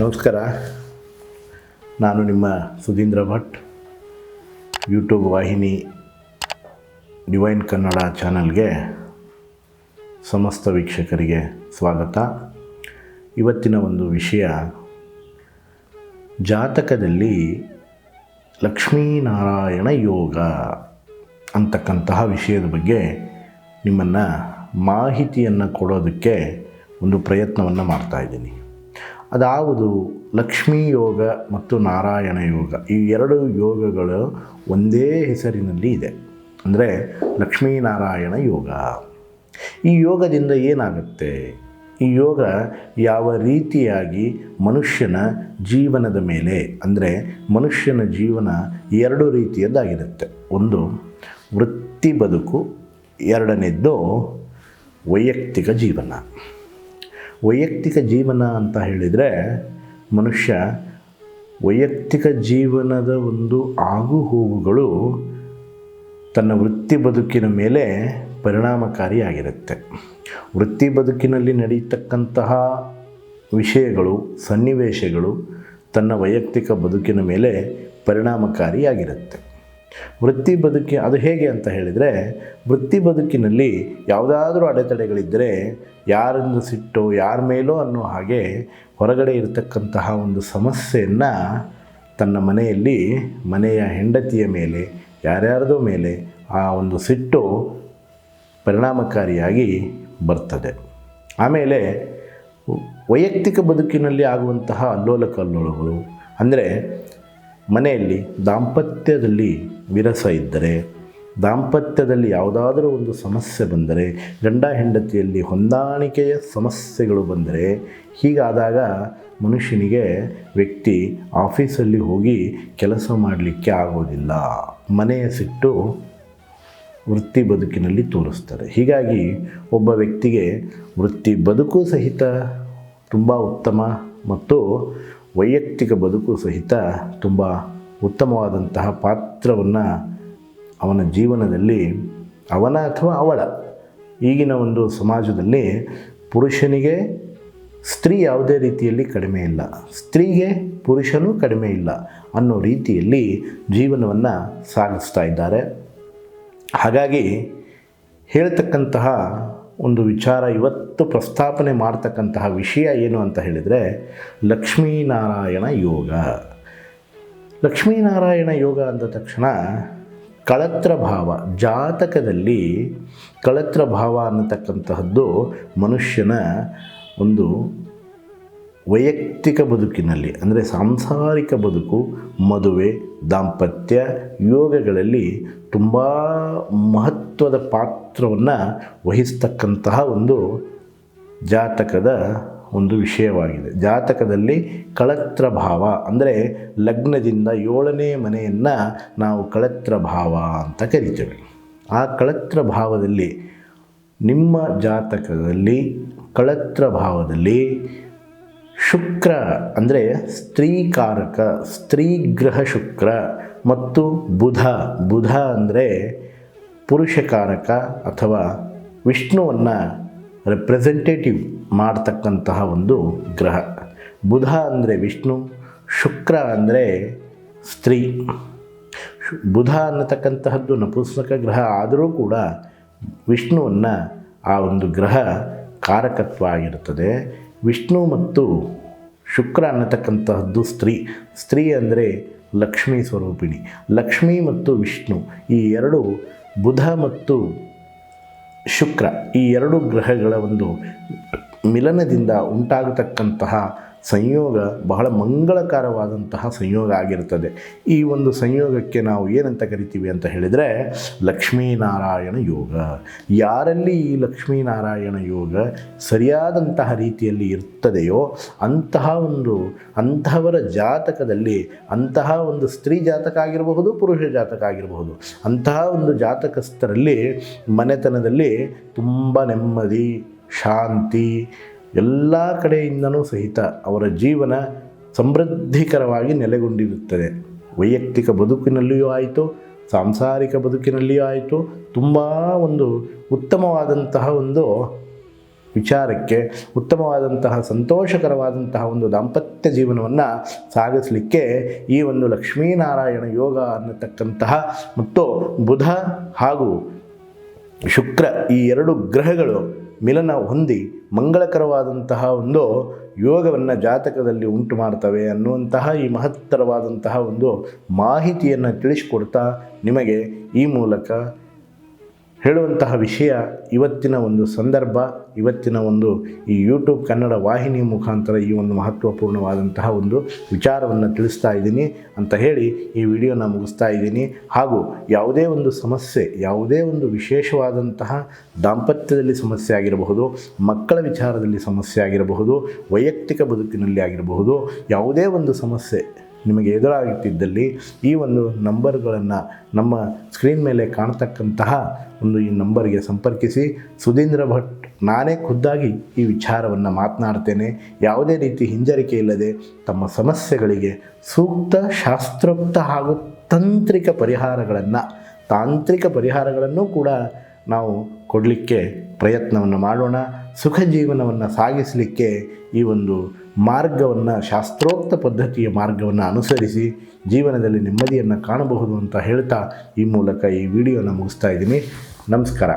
ನಮಸ್ಕಾರ. ನಾನು ನಿಮ್ಮ ಸುಧೀಂದ್ರ ಭಟ್. ಯೂಟ್ಯೂಬ್ ವಾಹಿನಿ ಡಿವೈನ್ ಕನ್ನಡ ಚಾನಲ್ಗೆ ಸಮಸ್ತ ವೀಕ್ಷಕರಿಗೆ ಸ್ವಾಗತ. ಇವತ್ತಿನ ಒಂದು ವಿಷಯ, ಜಾತಕದಲ್ಲಿ ಲಕ್ಷ್ಮೀನಾರಾಯಣ ಯೋಗ ಅಂತಕ್ಕಂತಹ ವಿಷಯದ ಬಗ್ಗೆ ನಿಮ್ಮನ್ನು ಮಾಹಿತಿಯನ್ನು ಕೊಡೋದಕ್ಕೆ ಒಂದು ಪ್ರಯತ್ನವನ್ನು ಮಾಡ್ತಾಯಿದ್ದೀನಿ ಅದಾವುದು ಲಕ್ಷ್ಮೀ ಯೋಗ ಮತ್ತು ನಾರಾಯಣ ಯೋಗ. ಈ ಎರಡು ಯೋಗಗಳು ಒಂದೇ ಹೆಸರಿನಲ್ಲಿ ಇದೆ. ಅಂದರೆ ಲಕ್ಷ್ಮೀನಾರಾಯಣ ಯೋಗ. ಈ ಯೋಗದಿಂದ ಏನಾಗುತ್ತೆ? ಈ ಯೋಗ ಯಾವ ರೀತಿಯಾಗಿ ಮನುಷ್ಯನ ಜೀವನದ ಮೇಲೆ, ಅಂದರೆ ಮನುಷ್ಯನ ಜೀವನ ಎರಡು ರೀತಿಯದ್ದಾಗಿರುತ್ತೆ. ಒಂದು, ವೃತ್ತಿ ಬದುಕು. ಎರಡನೇದ್ದು, ವೈಯಕ್ತಿಕ ಜೀವನ. ವೈಯಕ್ತಿಕ ಜೀವನ ಅಂತ ಹೇಳಿದರೆ ಮನುಷ್ಯ ವೈಯಕ್ತಿಕ ಜೀವನದ ಒಂದು ಆಗು ಹೋಗುಗಳು ತನ್ನ ವೃತ್ತಿ ಬದುಕಿನ ಮೇಲೆ ಪರಿಣಾಮಕಾರಿಯಾಗಿರುತ್ತೆ ವೃತ್ತಿ ಬದುಕಿನಲ್ಲಿ ನಡೆಯತಕ್ಕಂತಹ ವಿಷಯಗಳು, ಸನ್ನಿವೇಶಗಳು ತನ್ನ ವೈಯಕ್ತಿಕ ಬದುಕಿನ ಮೇಲೆ ಪರಿಣಾಮಕಾರಿಯಾಗಿರುತ್ತೆ ವೃತ್ತಿ ಬದುಕಿ, ಅದು ಹೇಗೆ ಅಂತ ಹೇಳಿದರೆ, ವೃತ್ತಿ ಬದುಕಿನಲ್ಲಿ ಯಾವುದಾದ್ರೂ ಅಡೆತಡೆಗಳಿದ್ದರೆ, ಯಾರನ್ನು ಸಿಟ್ಟು, ಯಾರ ಮೇಲೋ ಅನ್ನೋ ಹಾಗೆ ಹೊರಗಡೆ ಇರತಕ್ಕಂತಹ ಒಂದು ಸಮಸ್ಯೆಯನ್ನು ತನ್ನ ಮನೆಯಲ್ಲಿ, ಮನೆಯ ಹೆಂಡತಿಯ ಮೇಲೆ, ಯಾರ್ಯಾರದೋ ಮೇಲೆ ಆ ಒಂದು ಸಿಟ್ಟು ಪರಿಣಾಮಕಾರಿಯಾಗಿ ಬರ್ತದೆ. ಆಮೇಲೆ ವೈಯಕ್ತಿಕ ಬದುಕಿನಲ್ಲಿ ಆಗುವಂತಹ ಅಲ್ಲೋಲ ಕಲ್ಲೋಲಗಳು ಅಂದರೆ ಮನೆಯಲ್ಲಿ ದಾಂಪತ್ಯದಲ್ಲಿ ವಿರಸ ಇದ್ದರೆ, ದಾಂಪತ್ಯದಲ್ಲಿ ಯಾವುದಾದರೂ ಒಂದು ಸಮಸ್ಯೆ ಬಂದರೆ, ಗಂಡ ಹೆಂಡತಿಯಲ್ಲಿ ಹೊಂದಾಣಿಕೆಯ ಸಮಸ್ಯೆಗಳು ಬಂದರೆ, ಹೀಗಾದಾಗ ಮನುಷ್ಯನಿಗೆ ವ್ಯಕ್ತಿ ಆಫೀಸಲ್ಲಿ ಹೋಗಿ ಕೆಲಸ ಮಾಡಲಿಕ್ಕೆ ಆಗೋದಿಲ್ಲ. ಮನೆಯ ಸಿಟ್ಟು ವೃತ್ತಿ ಬದುಕಿನಲ್ಲಿ ತೋರಿಸ್ತಾರೆ ಹೀಗಾಗಿ ಒಬ್ಬ ವ್ಯಕ್ತಿಗೆ ವೃತ್ತಿ ಬದುಕು ಸಹಿತ ತುಂಬ ಉತ್ತಮ ಮತ್ತು ವೈಯಕ್ತಿಕ ಬದುಕು ಸಹಿತ ತುಂಬ ಉತ್ತಮವಾದಂತಹ ಪಾತ್ರವನ್ನು ಅವನ ಜೀವನದಲ್ಲಿ ಅವನ ಅಥವಾ ಅವಳ ಈಗಿನ ಒಂದು ಸಮಾಜದಲ್ಲಿ ಪುರುಷನಿಗೆ ಸ್ತ್ರೀ ಯಾವುದೇ ರೀತಿಯಲ್ಲಿ ಕಡಿಮೆ ಇಲ್ಲ. ಸ್ತ್ರೀಗೆ ಪುರುಷನೂ ಕಡಿಮೆ ಇಲ್ಲ ಅನ್ನೋ ರೀತಿಯಲ್ಲಿ ಜೀವನವನ್ನು ಸಾಗಿಸ್ತಾ ಇದ್ದಾರೆ. ಹಾಗಾಗಿ ಹೇಳ್ತಕ್ಕಂತಹ ಒಂದು ವಿಚಾರ ಇವತ್ತು ಪ್ರಸ್ತಾಪನೆ ಮಾಡ್ತಕ್ಕಂತಹ ವಿಷಯ ಏನು ಅಂತ ಹೇಳಿದರೆ, ಲಕ್ಷ್ಮೀನಾರಾಯಣ ಯೋಗ. ಲಕ್ಷ್ಮೀನಾರಾಯಣ ಯೋಗ ಅಂದ ತಕ್ಷಣ ಕಳತ್ರ ಭಾವ, ಜಾತಕದಲ್ಲಿ ಕಳತ್ರ ಭಾವ ಅನ್ನತಕ್ಕಂತಹದ್ದು ಮನುಷ್ಯನ ಒಂದು ವೈಯಕ್ತಿಕ ಬದುಕಿನಲ್ಲಿ, ಅಂದರೆ ಸಾಂಸಾರಿಕ ಬದುಕು, ಮದುವೆ, ದಾಂಪತ್ಯ, ಯೋಗಗಳಲ್ಲಿ ತುಂಬ ಮಹತ್ವದ ಪಾತ್ರವನ್ನು ವಹಿಸ್ತಕ್ಕಂತಹ ಒಂದು ಜಾತಕದ ಒಂದು ವಿಷಯವಾಗಿದೆ. ಜಾತಕದಲ್ಲಿ ಕಳತ್ರ ಭಾವ, ಅಂದರೆ ಲಗ್ನದಿಂದ ಏಳನೇ ಮನೆಯನ್ನು ನಾವು ಕಳತ್ರ ಭಾವ ಅಂತ ಕರಿತೇವೆ. ಆ ಕಳತ್ರ ಭಾವದಲ್ಲಿ ನಿಮ್ಮ ಜಾತಕದಲ್ಲಿ, ಕಳತ್ರ ಭಾವದಲ್ಲಿ ಶುಕ್ರ ಅಂದರೆ ಸ್ತ್ರೀಕಾರಕ ಸ್ತ್ರೀಗ್ರಹ ಶುಕ್ರ ಮತ್ತು ಬುಧ. ಬುಧ ಅಂದರೆ ಪುರುಷಕಾರಕ ಅಥವಾ ವಿಷ್ಣುವನ್ನು ರೆಪ್ರೆಸೆಂಟೇಟಿವ್ ಮಾಡ್ತಕ್ಕಂತಹ ಒಂದು ಗ್ರಹ. ಬುಧ ಅಂದರೆ ವಿಷ್ಣು, ಶುಕ್ರ ಅಂದರೆ ಸ್ತ್ರೀ. ಬುಧ ಅನ್ನತಕ್ಕಂತಹದ್ದು ನಪುಂಸಕ ಗ್ರಹ ಆದರೂ ಕೂಡ ವಿಷ್ಣುವನ್ನು ಆ ಒಂದು ಗ್ರಹ ಕಾರಕತ್ವ ಆಗಿರುತ್ತದೆ. ವಿಷ್ಣು ಮತ್ತು ಶುಕ್ರ ಅನ್ನತಕ್ಕಂತಹದ್ದು ಸ್ತ್ರೀ. ಸ್ತ್ರೀ ಅಂದರೆ ಲಕ್ಷ್ಮೀ ಸ್ವರೂಪಿಣಿ. ಲಕ್ಷ್ಮಿ ಮತ್ತು ವಿಷ್ಣು ಈ ಎರಡು ಬುಧ ಮತ್ತು ಶುಕ್ರ ಈ ಎರಡು ಗ್ರಹಗಳ ಒಂದು ಮಿಲನದಿಂದ ಉಂಟಾಗತಕ್ಕಂತಹ ಸಂಯೋಗ ಬಹಳ ಮಂಗಳಕರವಾದಂತಹ ಸಂಯೋಗ ಆಗಿರುತ್ತದೆ. ಈ ಒಂದು ಸಂಯೋಗಕ್ಕೆ ನಾವು ಏನಂತ ಕರಿತೀವಿ ಅಂತ ಹೇಳಿದರೆ, ಲಕ್ಷ್ಮೀನಾರಾಯಣ ಯೋಗ. ಯಾರಲ್ಲಿ ಈ ಲಕ್ಷ್ಮೀನಾರಾಯಣ ಯೋಗ ಸರಿಯಾದಂತಹ ರೀತಿಯಲ್ಲಿ ಇರ್ತದೆಯೋ, ಅಂತಹ ಒಂದು, ಅಂತಹವರ ಜಾತಕದಲ್ಲಿ ಅಂತಹ ಒಂದು ಸ್ತ್ರೀ ಜಾತಕ ಆಗಿರಬಹುದು, ಪುರುಷ ಜಾತಕ ಆಗಿರಬಹುದು, ಅಂತಹ ಒಂದು ಜಾತಕಸ್ಥರಲ್ಲಿ ಮನೆತನದಲ್ಲಿ ತುಂಬ ನೆಮ್ಮದಿ, ಶಾಂತಿ ಎಲ್ಲ ಕಡೆಯಿಂದನೂ ಸಹಿತ ಅವರ ಜೀವನ ಸಮೃದ್ಧಿಕರವಾಗಿ ನೆಲೆಗೊಂಡಿರುತ್ತದೆ. ವೈಯಕ್ತಿಕ ಬದುಕಿನಲ್ಲಿಯೂ ಆಯಿತು, ಸಾಂಸಾರಿಕ ಬದುಕಿನಲ್ಲಿಯೂ ಆಯಿತು. ತುಂಬ ಒಂದು ಉತ್ತಮವಾದಂತಹ ಒಂದು ವಿಚಾರಕ್ಕೆ, ಉತ್ತಮವಾದಂತಹ, ಸಂತೋಷಕರವಾದಂತಹ ಒಂದು ದಾಂಪತ್ಯ ಜೀವನವನ್ನು ಸಾಗಿಸಲಿಕ್ಕೆ ಈ ಒಂದು ಲಕ್ಷ್ಮೀನಾರಾಯಣ ಯೋಗ ಅನ್ನತಕ್ಕಂತಹ ಮತ್ತು ಬುಧ ಹಾಗೂ ಶುಕ್ರ ಈ ಎರಡು ಗ್ರಹಗಳು ಮಿಲನ ಹೊಂದಿ ಮಂಗಳಕರವಾದಂತಹ ಒಂದು ಯೋಗವನ್ನು ಜಾತಕದಲ್ಲಿ ಉಂಟು ಮಾಡ್ತವೆ ಅನ್ನುವಂತಹ ಈ ಮಹತ್ತರವಾದಂತಹ ಒಂದು ಮಾಹಿತಿಯನ್ನು ತಿಳಿಸಿಕೊಡ್ತಾ ನಿಮಗೆ ಈ ಮೂಲಕ ಹೇಳುವಂತಹ ವಿಷಯ, ಇವತ್ತಿನ ಒಂದು ಸಂದರ್ಭ, ಇವತ್ತಿನ ಒಂದು ಈ ಯೂಟ್ಯೂಬ್ ಕನ್ನಡ ವಾಹಿನಿ ಮುಖಾಂತರ ಈ ಒಂದು ಮಹತ್ವಪೂರ್ಣವಾದಂತಹ ಒಂದು ವಿಚಾರವನ್ನು ತಿಳಿಸ್ತಾ ಇದ್ದೀನಿ ಅಂತ ಹೇಳಿ ಈ ವಿಡಿಯೋನ ಮುಗಿಸ್ತಾ ಇದ್ದೀನಿ. ಹಾಗೂ ಯಾವುದೇ ಒಂದು ಸಮಸ್ಯೆ, ಯಾವುದೇ ಒಂದು ವಿಶೇಷವಾದಂತಹ ದಾಂಪತ್ಯದಲ್ಲಿ ಸಮಸ್ಯೆ ಆಗಿರಬಹುದು, ಮಕ್ಕಳ ವಿಚಾರದಲ್ಲಿ ಸಮಸ್ಯೆ ಆಗಿರಬಹುದು, ವೈಯಕ್ತಿಕ ಬದುಕಿನಲ್ಲಿ ಆಗಿರಬಹುದು, ಯಾವುದೇ ಒಂದು ಸಮಸ್ಯೆ ನಿಮಗೆ ಎದುರಾಗುತ್ತಿದ್ದಲ್ಲಿ ಈ ಒಂದು ನಂಬರ್ಗಳನ್ನು ನಮ್ಮ ಸ್ಕ್ರೀನ್ ಮೇಲೆ ಕಾಣತಕ್ಕಂತಹ ಒಂದು ಈ ನಂಬರ್ಗೆ ಸಂಪರ್ಕಿಸಿ. ಸುಧೀಂದ್ರ ಭಟ್, ನಾನೇ ಖುದ್ದಾಗಿ ಈ ವಿಚಾರವನ್ನು ಮಾತನಾಡ್ತೇನೆ. ಯಾವುದೇ ರೀತಿ ಹಿಂಜರಿಕೆ ಇಲ್ಲದೆ ತಮ್ಮ ಸಮಸ್ಯೆಗಳಿಗೆ ಸೂಕ್ತ, ಶಾಸ್ತ್ರೋಕ್ತ ಹಾಗೂ ತಾಂತ್ರಿಕ ಪರಿಹಾರಗಳನ್ನು ತಾಂತ್ರಿಕ ಪರಿಹಾರಗಳನ್ನು ಕೂಡ ನಾವು ಕೊಡಲಿಕ್ಕೆ ಪ್ರಯತ್ನವನ್ನು ಮಾಡೋಣ. ಸುಖ ಜೀವನವನ್ನು ಸಾಗಿಸಲಿಕ್ಕೆ ಈ ಒಂದು ಮಾರ್ಗವನ್ನು, ಶಾಸ್ತ್ರೋಕ್ತ ಪದ್ಧತಿಯ ಮಾರ್ಗವನ್ನು ಅನುಸರಿಸಿ ಜೀವನದಲ್ಲಿ ನೆಮ್ಮದಿಯನ್ನು ಕಾಣಬಹುದು ಅಂತ ಹೇಳ್ತಾ ಈ ಮೂಲಕ ಈ ವಿಡಿಯೋನ ಮುಗಿಸ್ತಾ ಇದ್ದೀನಿ. ನಮಸ್ಕಾರ.